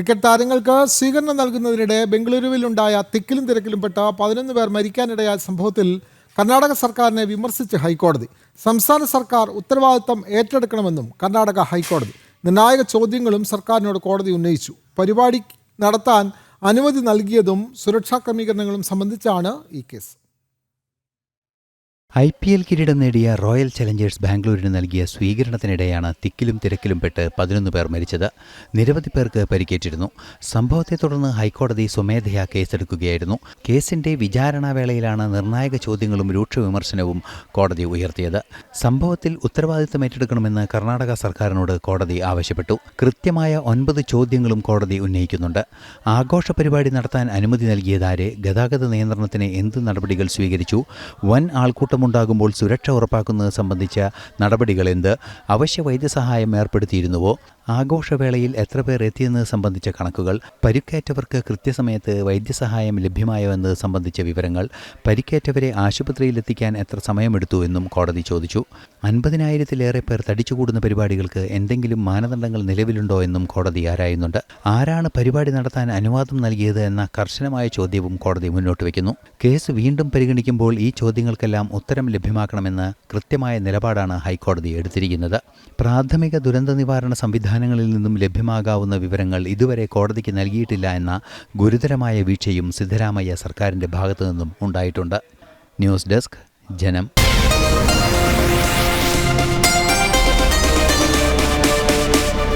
Cricket താരങ്ങൾക്ക് സ്വീകരണം നൽകുന്നതിനിടെ ബംഗളൂരുവിലുണ്ടായ തിക്കിലും തിരക്കിലും പെട്ട പതിനൊന്ന് പേർ മരിക്കാനിടയായ സംഭവത്തിൽ കർണാടക സർക്കാരിനെ വിമർശിച്ച് ഹൈക്കോടതി. സംസ്ഥാന സർക്കാർ ഉത്തരവാദിത്തം ഏറ്റെടുക്കണമെന്നും കർണാടക ഹൈക്കോടതി. നിർണായക ചോദ്യങ്ങളും സർക്കാരിനോട് കോടതി ഉന്നയിച്ചു. പരിപാടി നടത്താൻ അനുമതി നൽകിയതും സുരക്ഷാ ക്രമീകരണങ്ങളും സംബന്ധിച്ചാണ് ഈ കേസ്. ഐ പി എൽ കിരീടം നേടിയ റോയൽ ചലഞ്ചേഴ്സ് ബാംഗ്ലൂരിന് നൽകിയ സ്വീകരണത്തിനിടെയാണ് തിക്കിലും തിരക്കിലും പെട്ട് പതിനൊന്ന് പേർ മരിച്ചത്. നിരവധി പേർക്ക് പരിക്കേറ്റിരുന്നു. സംഭവത്തെ തുടർന്ന് ഹൈക്കോടതി സ്വമേധയാ കേസെടുക്കുകയായിരുന്നു. കേസിന്റെ വിചാരണാവേളയിലാണ് നിർണായക ചോദ്യങ്ങളും രൂക്ഷ വിമർശനവും കോടതി ഉയർത്തിയത്. സംഭവത്തിൽ ഉത്തരവാദിത്തം ഏറ്റെടുക്കണമെന്ന് കർണാടക സർക്കാരിനോട് കോടതി ആവശ്യപ്പെട്ടു. കൃത്യമായ ഒൻപത് ചോദ്യങ്ങളും കോടതി ഉന്നയിക്കുന്നുണ്ട്. ആഘോഷ പരിപാടി നടത്താൻ അനുമതി നൽകിയതാരെ ഗതാഗത നിയന്ത്രണത്തിന് എന്ത് നടപടികൾ സ്വീകരിച്ചു? വൻ ആൾക്കൂട്ടമുണ്ടാകുമ്പോൾ സുരക്ഷ ഉറപ്പാക്കുന്നത് സംബന്ധിച്ച നടപടികൾ എന്ത് അവശ്യ വൈദ്യസഹായം ഏർപ്പെടുത്തിയിരുന്നുവോ? ആഘോഷവേളയിൽ എത്ര പേർ എത്തിയെന്നത് സംബന്ധിച്ച കണക്കുകൾ പരിക്കേറ്റവർക്ക് കൃത്യസമയത്ത് വൈദ്യസഹായം ലഭ്യമായോ എന്നത് സംബന്ധിച്ച വിവരങ്ങൾ പരിക്കേറ്റവരെ ആശുപത്രിയിലെത്തിക്കാൻ എത്ര സമയമെടുത്തു എന്നും കോടതി ചോദിച്ചു. അൻപതിനായിരത്തിലേറെ പേർ തടിച്ചുകൂടുന്ന പരിപാടികൾക്ക് എന്തെങ്കിലും മാനദണ്ഡങ്ങൾ നിലവിലുണ്ടോ എന്നും കോടതി ആരായുന്നുണ്ട്. ആരാണ് പരിപാടി നടത്താൻ അനുവാദം നൽകിയത് എന്ന കർശനമായ ചോദ്യവും കോടതി മുന്നോട്ട് വയ്ക്കുന്നു. കേസ് വീണ്ടും പരിഗണിക്കുമ്പോൾ ഈ ചോദ്യങ്ങൾക്കെല്ലാം ഉത്തരം ലഭ്യമാക്കണമെന്ന് കൃത്യമായ നിലപാടാണ് ഹൈക്കോടതി എടുത്തിരിക്കുന്നത്. പ്രാഥമിക ദുരന്ത നിവാരണ സംവിധാനങ്ങളിൽ നിന്നും ലഭ്യമാകാവുന്ന വിവരങ്ങൾ ഇതുവരെ കോടതിക്ക് നൽകിയിട്ടില്ല എന്ന ഗുരുതരമായ വീഴ്ചയും സിദ്ധരാമയ്യ സർക്കാരിന്റെ ഭാഗത്തു നിന്നും ഉണ്ടായിട്ടുണ്ട്. ന്യൂസ് ഡെസ്ക് ജനം.